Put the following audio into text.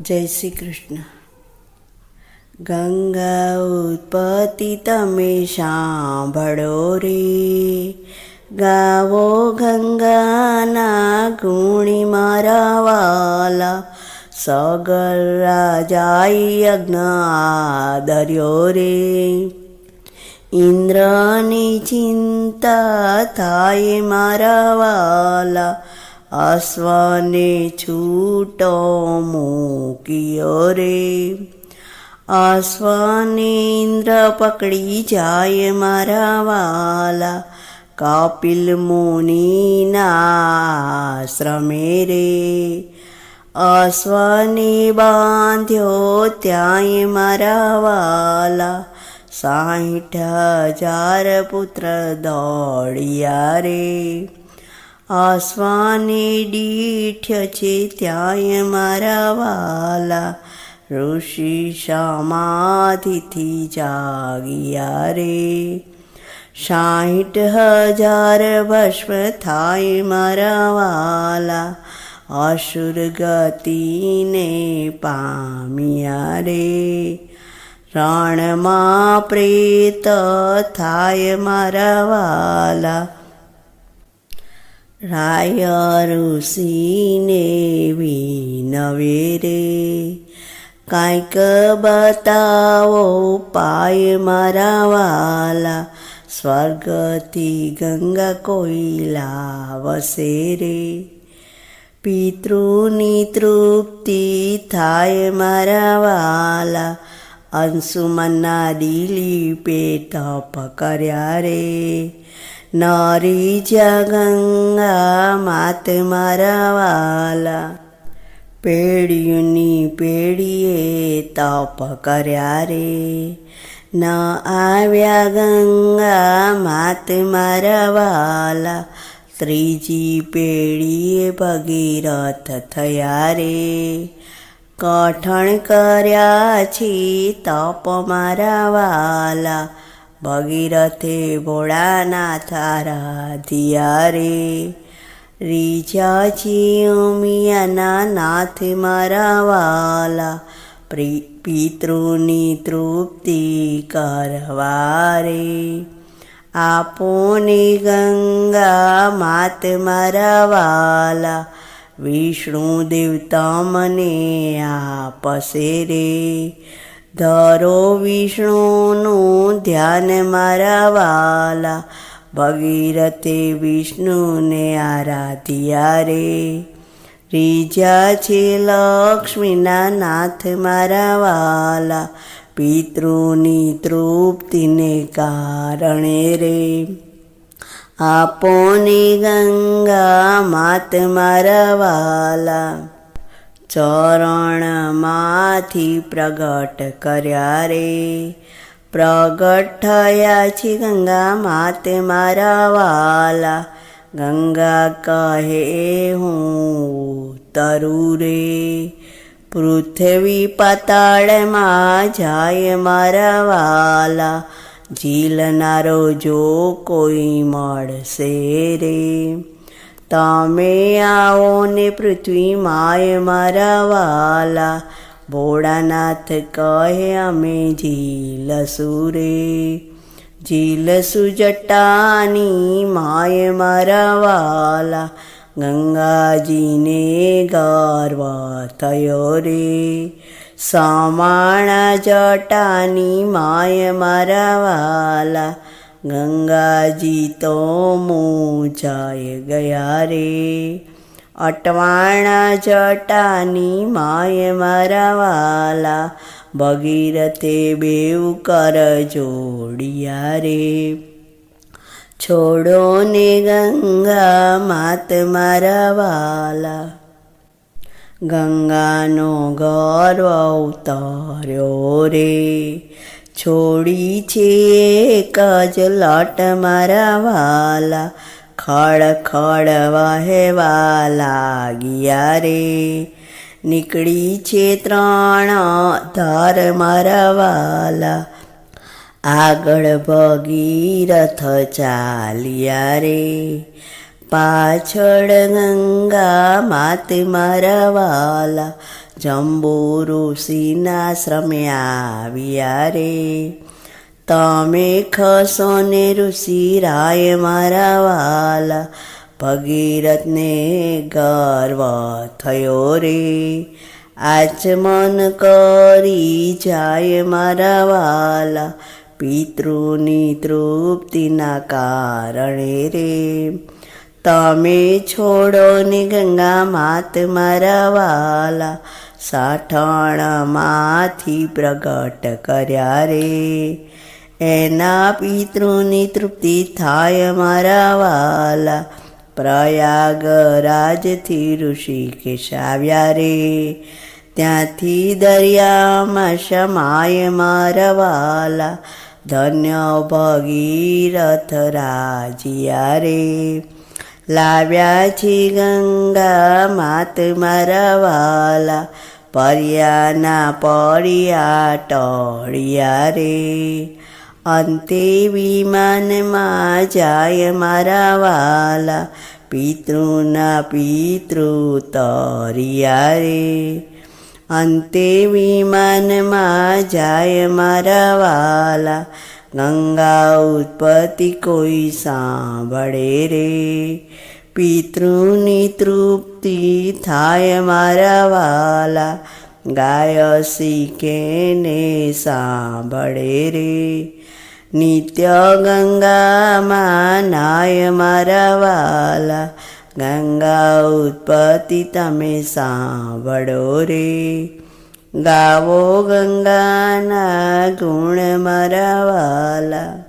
જય શ્રી કૃષ્ણ. ગંગા ઉત્પત્તિ તમે સાંભળો રે. ગાવો ગંગાના ગુણી મારા વાલા. સગર રાજાઈ યજ્ઞ આદર્યો રે. ઇન્દ્રની ચિંતા થાય મારા વાલા. અશ્વને છૂટો મૂક્યો રે. અશ્વને ઇન્દ્ર પકડી જાય મારા વાલા. કપિલ મુનિના આશ્રમે રે. અશ્વને બાંધ્યો ત્યાંય મારા વાલા. સાઠ હજાર પુત્ર દોડિયા રે. અશ્વાને દીઠ્ય છે ત્યાંય મારા વાલા. ઋષિ સમાધિથી જાગ્યા રે. સાઠ હજાર ભસ્મ થાય મારા વાલા. અસુર ગતિને પામ્યા રે. રણમાં પ્રેત થાય મારા વાલા. રાય ઋષિને વિનવે રે. કાંઈક બતાવો પાય મારા વાલા. સ્વર્ગથી ગંગા કોઈલા વસે રે. પિતૃની તૃપ્તિ થાય મારા વાલા. અંશુમનના દિલીપે તપ કર્યા રે. નરી ગંગા માત મારા વાલા પેઢીઓની પેઢીએ તપ કર્યા રે ન આવ્યા ગંગા માત મારા વાલા ત્રીજી પેઢીએ ભગીરથ થયા રે કઠણ કર્યા છે તપ મારા વાલા ભગીરથે ભોળાનાથ આરાધ્યા રે રીજા છે ઉમિયાના નાથ મારા વાલા પિતૃની તૃપ્તિ કરવા રે આપોને ગંગા માત મારા વાલા, વિષ્ણુ દેવતા મને આપશે રે. ધરો વિષ્ણુનું ધ્યાન મારા વાલા. ભગીરથે વિષ્ણુને આરાધ્યા રે. રીજા છે લક્ષ્મીના નાથ મારા વાલા. પિતૃની તૃપ્તિને કારણે રે. આપોને ગંગા માત મારા વાલા. ચરણમાંથી પ્રગટ કર્યા રે. પ્રગટ થયા છે ગંગા માતે મારા વાલા. ગંગા કહે, હું તરુ રે. પૃથ્વી પાતાળમાં જાય મારા વાલા. ઝીલનારો જો કોઈ મળશે રે. તમે આવો ને પૃથ્વી માય મારા વાલા. ભોળાનાથ કહે, અમે ઝીલસું રે ઝીલસુ જટાની માય મારા વાલા. ગંગાજીને ગર્વ થયો રે. સમાણા જટાની માય મારા વાલા. ગંગાજી તો મૂંઝાય ગયા રે. અટવાણા જટાની માય મારા વાલા ભગીરથે બેવ કર જોડિયા રે. છોડો ને ગંગા માત મારા વાલા. ગંગાનો ગર્વ ઉતાર્યો રે. છોડી છે એક જ લટ મારા વાલા. ખડ ખડ વહેવા લાગ્યા રે. નીકળી છે ત્રણ ધાર મારા વાલા. આગળ ભગીરથ ચાલ્યા રે. પાછળ ગંગા માત મારા વાલા. જંબુ ઋષિના શ્રમે આવ્યા રે. તમે ખસો ને ઋષિ રાય મારા વાલા, ભગીરથને ગર્વ થયો રે. આચમન કરી જાય મારા વાલા, પિતૃની તૃપ્તિના કારણે રે. તમે છોડો ને ગંગા માત મારા વાલા. સાઠાણમાંથી પ્રગટ કર્યા રે. એના પિતૃની તૃપ્તિ થાય મારા વાલા. પ્રયાગરાજથી ઋષિકેશ આવ્યા રે. ત્યાંથી દરિયામાં શમાય મારા વાલા. ધન્ય ભગીરથ રાજિયા રે. લાવ્યા છે ગંગા માત મારા વાલા, પર્યાના પડિયા ટળિયા રે. અંતે વિમાનમાં જાય મારા વાલા, પિતૃના પિતૃ તરિયા રે. અંતે વિમાનમાં જાય મારા વાલા ગંગા ઉત્પત્તિ કોઈ સાંભળે રે પિતૃની તૃપ્તિ થાય મારા વાલા ગાય શીખેને સાંભળે રે નિત્ય ગંગામાં નાય મારા વાલા ગંગા ઉત્પત્તિ તમે સાંભળો રે ગાવો ગંગાના ગુણ મારા વાલા